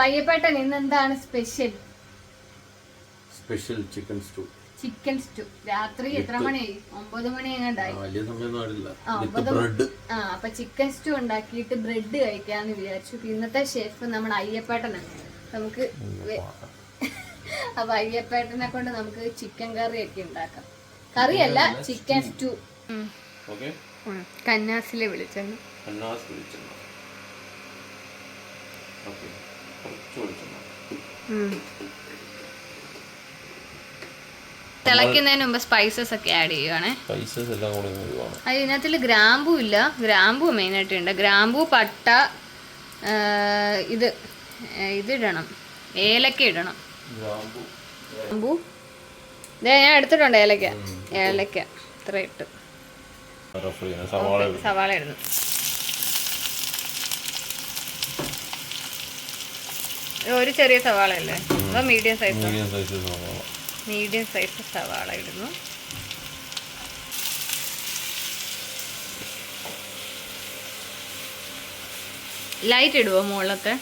പയ്യപ്പേട്ടൻ ഇന്ന് എന്താണ് special special chicken stew chicken stew രാത്രി എത്ര മണിയായി ഒമ്പത് മണി എങ്ങാണ്ടായി ആ, ബ്രെഡ്. അപ്പൊ ചിക്കൻ സ്റ്റൂ ഉണ്ടാക്കിയിട്ട് ബ്രെഡ് കഴിക്കാന്ന് വിചാരിച്ചു. ഇന്നത്തെ ഷെഫ് നമ്മുടെ അയ്യപ്പേട്ടനാണ്. നമുക്ക് അപ്പൊ അയ്യപ്പേട്ടനെ കൊണ്ട് നമുക്ക് ചിക്കൻ കറി ഒക്കെ ഉണ്ടാക്കാം. കറിയല്ല ചിക്കൻ സ്റ്റൂ കന്നാസിലെ വിളിച്ചാണ് കന്നാസ് വിളിച്ചു ഓക്കെ. കുറച്ച് വെളിച്ചെണ്ണ തിളയ്ക്കുന്നതിന് മുമ്പ് സ്പൈസസ് ഒക്കെ ആഡ് ചെയ്യുവാണേ. സ്പൈസസ് എല്ലാം കൂടി വരുവാണ് അത് ഇതിനകത്തിൽ ഗ്രാമ്പൂ ഇല്ല. ഗ്രാമ്പൂ മെയിനായിട്ടുണ്ട് ഗ്രാമ്പൂ പട്ട ഇത് ഇതിടണം. ഏലക്ക ഇടണം. ഗ്രാമ്പു. ഇതേ ഞാൻ എടുത്തിട്ടുണ്ട് ഏലക്ക. ഏലക്ക. ഇത്ര ഇട്ട്. സവാള ഇടുന്നു. ഒരു ചെറിയ സവാള അല്ലേ അതോ മീഡിയം സൈസ് മീഡിയം സൈസ് സവാള. മീഡിയം സൈസ് സവാള ഇടുന്നു. ലൈറ്റ് ഇടുവോ മുകളിലൊക്കെ?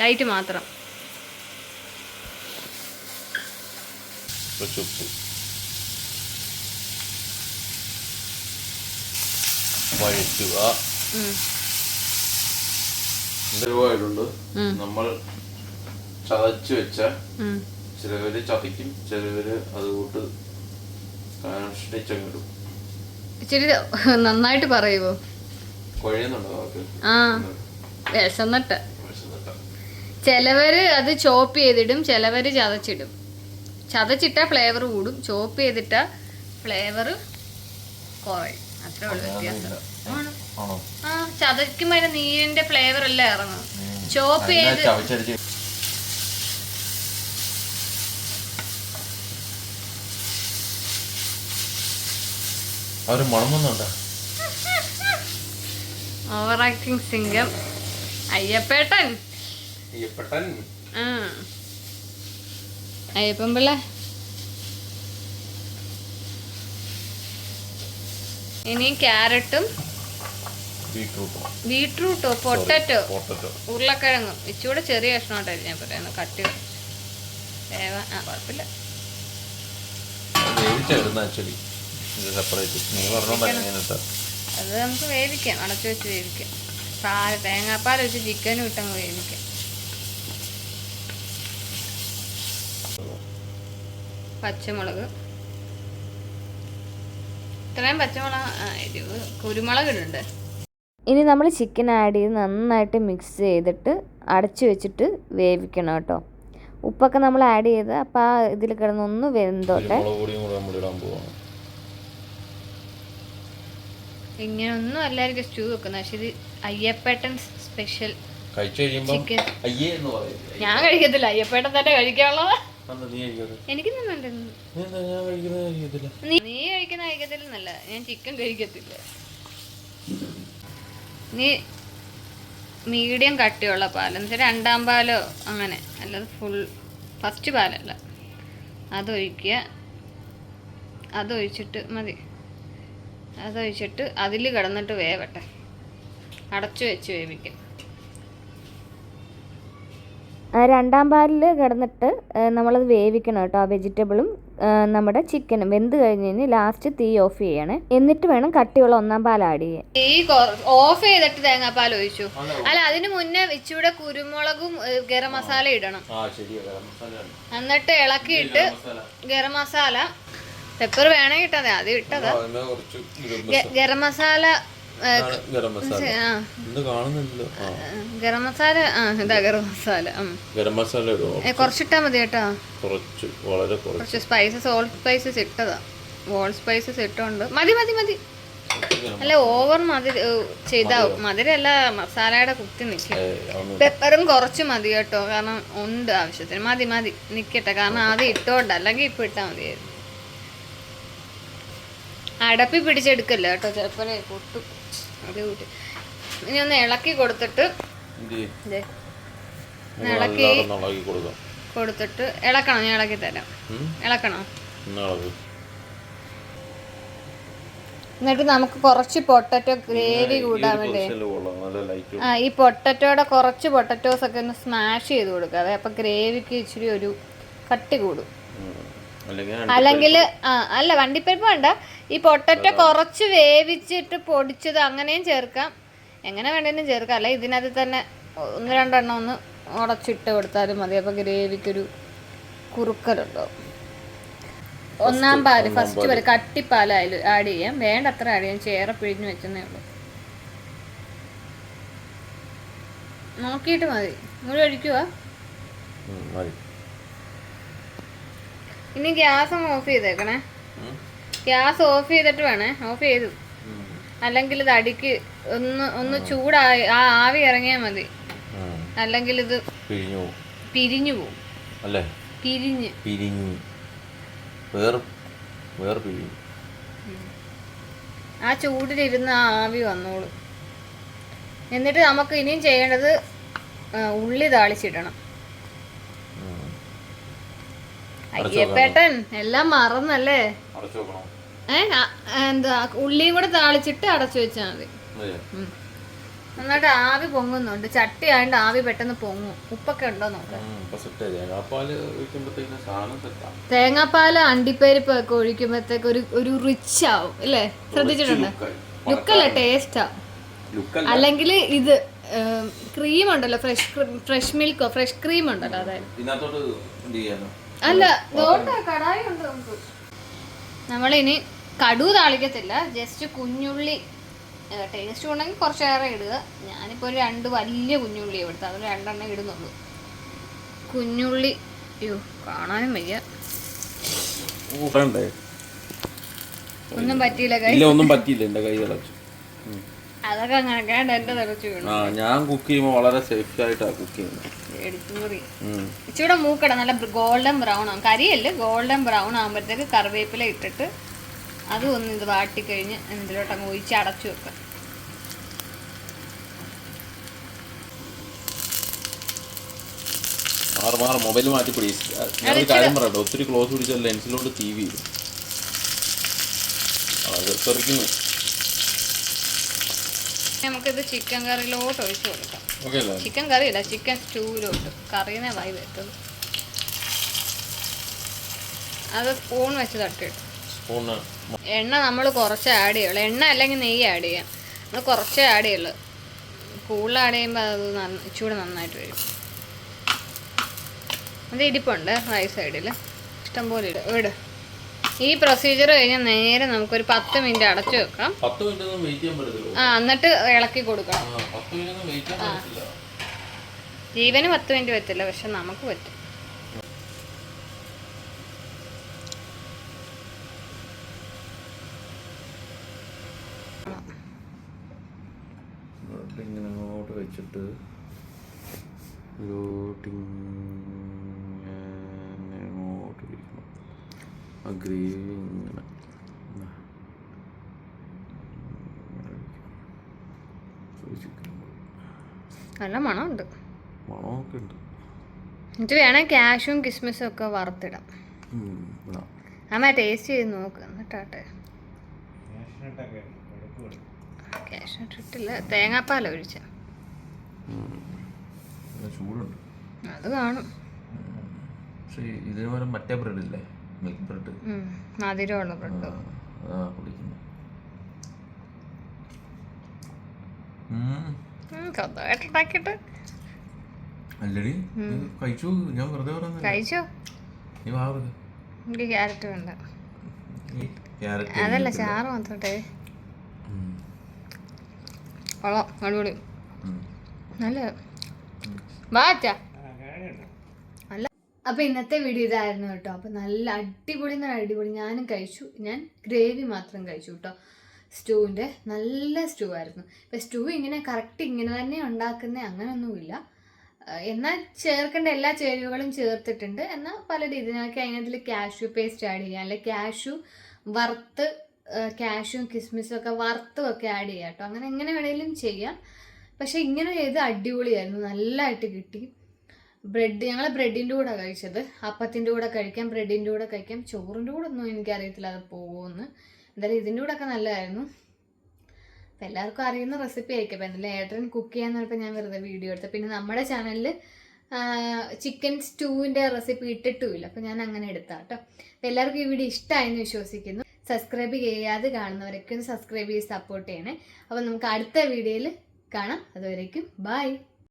ലൈറ്റ് മാത്രം. വഴറ്റുക. എന്തൊരുപാടുണ്ട് നമ്മൾ ചതച്ചു വെച്ച. ചിലവര് ചതയ്ക്കും ചിലവര് അത് കൂട്ട് ഇച്ചിരി നന്നായിട്ട് പറയുവോ? കുഴയുന്നുണ്ടോ അവർക്ക് ആ. വിശന്നിട്ട്. ചിലവര് അത് ചോപ്പ് ചെയ്തിടും ചിലവര് ചതച്ചിടും. ചതച്ചിട്ട ഫ്ലേവർ കൂടും ചോപ്പ് ചെയ്തിട്ട ഫ്ലേവർ കുറയും. അത്രേ ഉള്ളൂ വ്യത്യാസം. ആ ചതയ്ക്കുമ്പോ അതിന്റെ നീരിന്റെ ഫ്ലേവർ എല്ലാം ഇറങ്ങും. ചോപ്പ് ചെയ്ത് ചവച്ചരച്ച് അവർ ഓവർ ആക്ടിങ് സിംഗം അയ്യപ്പേട്ടൻ. അയ്യപ്പട്ടൻ. ആ. അയ്യപ്പൻ പിള്ള. ഇനി ക്യാരറ്റും ബീട്രൂട്ടും. പൊട്ടറ്റോ. ഉരുളക്കിഴങ്ങും. ഇച്ചിരി ചെറിയ കഷ്ണമായിട്ടായിരുന്നു ഞാൻ പറയുന്നത്. കട്ടി വേവാൻ ആ കുഴപ്പമില്ല. അത് നമുക്ക് വേവിക്കാം. അടച്ചു വെച്ച് വേവിക്കാം. പാൽ തേങ്ങാപ്പാൽ വെച്ച് ചിക്കനും ഇട്ടങ്ങ് വേവിക്കാം. പച്ചമുളക്. ഇത്രയും പച്ചമുളക് ഇത് കുരുമുളക് ഇടുന്നുണ്ട്. ഇനി നമ്മൾ ചിക്കൻ ആഡ് ചെയ്ത് നന്നായിട്ട് മിക്സ് ചെയ്തിട്ട് അടച്ചു വെച്ചിട്ട് വേവിക്കണം കേട്ടോ. ഉപ്പൊക്കെ നമ്മൾ ആഡ് ചെയ്ത് അപ്പം ആ ഇതിൽ കിടന്നൊന്ന് വെന്തോട്ടെ. ഇങ്ങനൊന്നും എല്ലാവർക്കും സ്റ്റൂ വെക്കുന്ന. പക്ഷെ ഇത് അയ്യപ്പേട്ടൻ സ്പെഷ്യൽ കഴിച്ചു കഴിയുമ്പോ അയ്യേ എന്ന് പറയില്ലേ ഞാൻ കഴിക്കത്തില്ല. അയ്യപ്പേട്ടൻ തന്നെ കഴിക്കാനുള്ളത്. എനിക്ക് നീ കഴിക്കുന്ന കഴിക്കത്തില്ല? നീ നീ കഴിക്കുന്ന കഴിക്കത്തില്ലെന്നല്ല ഞാൻ ചിക്കൻ കഴിക്കത്തില്ല. നീ മീഡിയം കട്ടിയുള്ള പാൽ എന്നുവെച്ചാൽ രണ്ടാം പാലോ അങ്ങനെ അല്ലാതെ ഫുൾ ഫസ്റ്റ് പാലല്ല. അതൊഴിക്കുക. അതൊഴിച്ചിട്ട് മതി. അതൊഴിച്ചിട്ട് അതിൽ കിടന്നിട്ട് വേവട്ടെ. അടച്ചു വെച്ച് വേവിക്കും. രണ്ടാം പാലിൽ കിടന്നിട്ട് നമ്മളത് വേവിക്കണം കേട്ടോ ആ വെജിറ്റബിളും നമ്മുടെ ചിക്കൻ വെന്ത് കഴിഞ്ഞ് കഴിഞ്ഞ് ലാസ്റ്റ് തീ ഓഫ് ചെയ്യണേ. എന്നിട്ട് വേണം കട്ടിയുള്ള ഒന്നാം പാൽ ആഡ് ചെയ്യാൻ. തീ ഓഫ് ചെയ്തിട്ട് തേങ്ങാപ്പാൽ ഒഴിച്ചു. അല്ല അതിന് മുന്നേ ഇച്ചിവിടെ കുരുമുളകും ഗരം മസാല ഇടണം. എന്നിട്ട് ഇളക്കിയിട്ട് ഗരം മസാല. പെപ്പർ വേണമെങ്കിൽ ഇട്ടാ അത് ആദ്യം ഇട്ടതാ ഗരം മസാല ഗരം മസാല. ഗരം മസാല ആ ഇതാ ഗരം മസാല ഗരം മസാല കുറച്ചിട്ടാ മതി കേട്ടോ. കുറച്ച് വളരെ കുറച്ച്. സ്പൈസസ് ഓൾ സ്പൈസസ് ഇട്ടതാ. ഓൾ സ്പൈസസ് ഇട്ടുണ്ട്. മതി മതി മതി. അല്ല ഓവർ മധുര ചെയ്താ മധുരല്ല മസാലയുടെ കുത്തി നിൽക്കും പെപ്പറും കുറച്ച് മതി കേട്ടോ. കാരണം ഉണ്ട് ആവശ്യത്തിന്. മതി മതി. നിൽക്കട്ടെ കാരണം ആദ്യം ഇട്ടോണ്ട്. അല്ലെങ്കിൽ ഇപ്പം ഇട്ടാൽ മതിയായിരുന്നു. അടപ്പി പിടിച്ചെടുക്കല്ലോ കേട്ടോ. ചിലപ്പോൾ പൊട്ടും. അത് കൂട്ടി ഇനി ഒന്ന് ഇളക്കി കൊടുത്തിട്ട് ഇളക്കി കൊടുത്തിട്ട് ഇളക്കണം ഞാൻ ഇളക്കി തരാം. ഇളക്കണം? എന്നിട്ട് നമുക്ക് കുറച്ച് പൊട്ടറ്റോ ഗ്രേവി കൂടാൻ വേണ്ടി? ആ ഈ പൊട്ടറ്റോടെ കുറച്ച് പൊട്ടറ്റോസ് ഒക്കെ ഒന്ന് സ്മാഷ് ചെയ്ത് കൊടുക്കുക അതെ അപ്പൊ ഗ്രേവിക്ക് ഇച്ചിരി ഒരു കട്ടി കൂടും. അല്ലെങ്കിൽ അല്ലെങ്കിൽ ആ അല്ല വണ്ടിപ്പരിപ്പ് വേണ്ട. ഈ പൊട്ടറ്റ കുറച്ച് വേവിച്ചിട്ട് പൊടിച്ചത് അങ്ങനെയും ചേർക്കാം. എങ്ങനെ വേണേലും ചേർക്കാം. അല്ലെ ഇതിനകത്ത് തന്നെ ഒന്ന് രണ്ടെണ്ണം ഒന്ന് ഉടച്ചിട്ട് കൊടുത്താലും മതി. അപ്പോൾ ഗ്രേവിക്കൊരു കുറുക്കലുണ്ടാവും ഒന്നാം പാൽ ഫസ്റ്റ് പാൽ. കട്ടിപ്പാലായാലും ആഡ് ചെയ്യാം. വേണ്ട അത്ര ആഡ് ചെയ്യാം. ചേറെ പിഴിഞ്ഞ് വെച്ചെന്നേ ഉള്ളൂ. നോക്കിയിട്ട് മതി. നിങ്ങൾ കഴിക്കുവാ. മതി. ഇനി ഗ്യാസ് ഓഫ് ചെയ്തേക്കണേ. ഗ്യാസ് ഓഫ് ചെയ്തിട്ട് വേണേ ഓഫ് ചെയ്തു. അല്ലെങ്കിൽ ഇത് അടിക്ക് ഒന്ന് ഒന്ന് ചൂടായി ആ ആവി ഇറങ്ങിയാൽ മതി. അല്ലെങ്കിൽ ഇത് പിരിഞ്ഞു പോകും. പിരിഞ്ഞു പോവും അല്ലേ? പിരിഞ്ഞ്. പിരിഞ്ഞ്. വേർ പിരിഞ്ഞു. ആ ചൂടിലിരുന്ന് ആ ആവി വന്നോളൂ. എന്നിട്ട് നമുക്ക് ഇനിയും ചെയ്യേണ്ടത് ഉള്ളി താളിച്ചിടണം. അയ്യപ്പേട്ടൻ എല്ലാം മറന്നല്ലേ? എന്താ ഉള്ളിയും കൂടെ താളിച്ചിട്ട് അടച്ചു വെച്ചാൽ മതി. നന്നായിട്ട് ആവി പൊങ്ങുന്നുണ്ട്. ചട്ടി ആയതുകൊണ്ട് ആവി പെട്ടെന്ന് പൊങ്ങും. ഉപ്പൊക്കെ ഉണ്ടോ നോക്കാം. തേങ്ങാപ്പാൽ അണ്ടിപ്പരിപ്പ് ഒക്കെ ഒഴിക്കുമ്പോഴത്തേക്ക് ഒരു ഒരു റിച്ച് ആവും അല്ലേ ശ്രദ്ധിച്ചിട്ടുണ്ട്? ലുക്കല്ല ടേസ്റ്റാ ലുക്കല്ല. അല്ലെങ്കിൽ ഇത് ക്രീം ഉണ്ടല്ലോ ഫ്രഷ് ഫ്രഷ് മിൽക്കോ ഫ്രഷ് ക്രീം ഉണ്ടല്ലോ അതായത്. അല്ല കടായി ഉണ്ട് നമുക്ക്. നമ്മളിനി കടു താളിക്കത്തില്ല. ജസ്റ്റ് കുഞ്ഞുള്ളി ടേസ്റ്റ് ഉണ്ടെങ്കിൽ കുറച്ചേറെ ഇടുക. ഞാനിപ്പോൾ ഒരു രണ്ട് വലിയ കുഞ്ഞുള്ളി എടുത്ത് അതിൽ രണ്ടെണ്ണം ഇടുന്നുള്ളൂ. കുഞ്ഞുള്ളി അയ്യോ കാണാനും വയ്യ. ഒന്നും പറ്റിയില്ല ഒന്നും പറ്റിയില്ല എന്റെ കൈ തിളച്ചു. അതൊക്കെ അങ്ങനെ എന്റെ തിളച്ചു വീണു. ഞാൻ കുക്ക് ചെയ്യുമ്പോൾ വളരെ സേഫ് ആയിട്ടാണ് കുക്ക് ചെയ്യുന്നത്. ഇച്ചിരി മൂക്കട നല്ല ഗോൾഡൻ ബ്രൗൺ ആവും. കരിയല്ലേ ഗോൾഡൻ ബ്രൗൺ ആകുമ്പോഴത്തേക്ക് കറിവേപ്പില ഇട്ടിട്ട് അതും ഒന്ന് ഇത് വാട്ടിക്കഴിഞ്ഞ് ഇതിലോട്ട് അങ്ങ് ഒഴിച്ച് അടച്ചു വെക്കുക. മാറ് മാറ് മൊബൈൽ മാറ്റി പ്ലീസ് ഞാനൊരു കാര്യം പറയട്ടെ ഒത്തിരി ക്ലോസ് പിടിച്ചാൽ ലെൻസിലോട്ട് ടി വി തെറിക്കുന്നു. നമുക്കിത് ചിക്കൻ കറിയിലോട്ട് ഒഴിച്ച് കൊടുക്കാം. ചിക്കൻ കറി കറിയല്ല ചിക്കൻ സ്റ്റൂവിലോട്ട് കറീനെ വായി വരുത്തുന്നു അത് സ്പൂൺ വെച്ച് തട്ടിയിട്ട് സ്പൂണ്. എണ്ണ നമ്മൾ കുറച്ച് ആഡ് ചെയ്യുള്ളൂ. എണ്ണ അല്ലെങ്കിൽ നെയ്യ് ആഡ് ചെയ്യാം. നമ്മൾ കുറച്ച് ആഡ് ചെയ്യുള്ളൂ. കൂടുതൽ ആഡ് ചെയ്യുമ്പോൾ അത് ഇച്ചിരി നന്നായിട്ട് വരും. അത് ഇരിപ്പുണ്ട് റൈസ് സൈഡിൽ ഇഷ്ടംപോലെ ഇടും ഇട്. ഈ പ്രൊസീജിയർ കഴിഞ്ഞാൽ നേരെ നമുക്കൊരു പത്ത് മിനിറ്റ് അടച്ചു വെക്കാം. ആ എന്നിട്ട് ഇളക്കി കൊടുക്കണം. ജീവന് പത്ത് മിനിറ്റ് പറ്റില്ല പക്ഷെ നമുക്ക് പറ്റും. ആ ഗ്രേവി ഇങ്ങനെ ഇങ്ങനെ. ഇങ്ങനെ ഇരിക്കണം. നല്ല മണമുണ്ട്. മണമൊക്കെ ഉണ്ട്. എന്നിട്ട് വേണേ ക്യാഷും കിസ്മിസും ഒക്കെ വറുത്തിടാം. അമ്മ ടേസ്റ്റ് ചെയ്ത് നോക്ക് എന്നിട്ടാട്ടെ. ക്യാഷ് ഇട്ടിട്ടില്ല. തേങ്ങാപ്പാൽ ഒഴിച്ച. നല്ല ചൂടുണ്ട്. അത് കാണും. പക്ഷേ ഇതിന് മറ്റേ ബ്രെഡ് ഇല്ലേ? മിൽക്ക് ബ്രെഡ് മധുരമുള്ള ബ്രെഡ്. ഉണ്ടാക്കിയിട്ട് അല്ലടി കഴിച്ചു? ഞാൻ വെറുതെ പറഞ്ഞു കഴിച്ചോ? നീ വാ വെറുതെ എനിക്ക് ക്യാരറ്റ് വേണ്ട. അതല്ല ചാറ് മാത്രട്ടെ. കൊള്ളാം അടിപൊളി. നല്ല. വാച്ചാ അല്ല അപ്പൊ ഇന്നത്തെ വീഡിയോ ഇതായിരുന്നു കേട്ടോ. അപ്പൊ നല്ല അടിപൊളി എന്ന് അടിപൊളി. ഞാനും കഴിച്ചു. ഞാൻ ഗ്രേവി മാത്രം കഴിച്ചു കേട്ടോ. സ്റ്റൂവിന്റെ നല്ല സ്റ്റൂ ആയിരുന്നു. ഇപ്പം സ്റ്റൂ ഇങ്ങനെ കറക്റ്റ് ഇങ്ങനെ തന്നെ ഉണ്ടാക്കുന്ന അങ്ങനെയൊന്നുമില്ല എന്നാൽ ചേർക്കേണ്ട എല്ലാ ചേരുവകളും ചേർത്തിട്ടുണ്ട്. എന്നാൽ പല രീതിയിലൊക്കെ അതിനകത്തിൽ കാഷ്യൂ പേസ്റ്റ് ആഡ് ചെയ്യാം. അല്ലെ കാഷ്യൂ വറുത്ത് ക്യാഷും കിസ്മിസും ഒക്കെ വറുത്തും ഒക്കെ ആഡ് ചെയ്യാം കേട്ടോ. അങ്ങനെ എങ്ങനെ വേണേലും ചെയ്യാം. പക്ഷേ ഇങ്ങനെ ചെയ്ത് അടിപൊളിയായിരുന്നു. നല്ലതായിട്ട് കിട്ടി. ബ്രെഡ് ഞങ്ങൾ ബ്രെഡിന്റെ കൂടെ കഴിച്ചത്. അപ്പത്തിന്റെ കൂടെ കഴിക്കാം ബ്രെഡിന്റെ കൂടെ കഴിക്കാം. ചോറിന്റെ കൂടെ ഒന്നും എനിക്കറിയത്തില്ല അത് പോകുമെന്ന് എന്തായാലും ഇതിന്റെ കൂടെ ഒക്കെ നല്ലതായിരുന്നു അപ്പം എല്ലാവർക്കും അറിയുന്ന റെസിപ്പി ആയിരിക്കും. അപ്പം എന്തായാലും ഏട്ടൻ കുക്ക് ചെയ്യാന്ന് പറഞ്ഞപ്പോൾ ഞാൻ വെറുതെ വീഡിയോ എടുത്തു. പിന്നെ നമ്മുടെ ചാനലിൽ ചിക്കൻ സ്റ്റൂവിന്റെ റെസിപ്പി ഇട്ടിട്ടുമില്ല. അപ്പം ഞാൻ അങ്ങനെ എടുത്താ കേട്ടോ അപ്പം എല്ലാവർക്കും ഈ വീഡിയോ ഇഷ്ടമായെന്ന് വിശ്വസിക്കുന്നു. സബ്സ്ക്രൈബ് ചെയ്യാതെ കാണുന്നവരൊക്കെ ഒന്ന് സബ്സ്ക്രൈബ് ചെയ്ത് സപ്പോർട്ട് ചെയ്യണേ. അപ്പം നമുക്ക് അടുത്ത വീഡിയോയിൽ കാണാം. അതുവരേക്കും ബൈ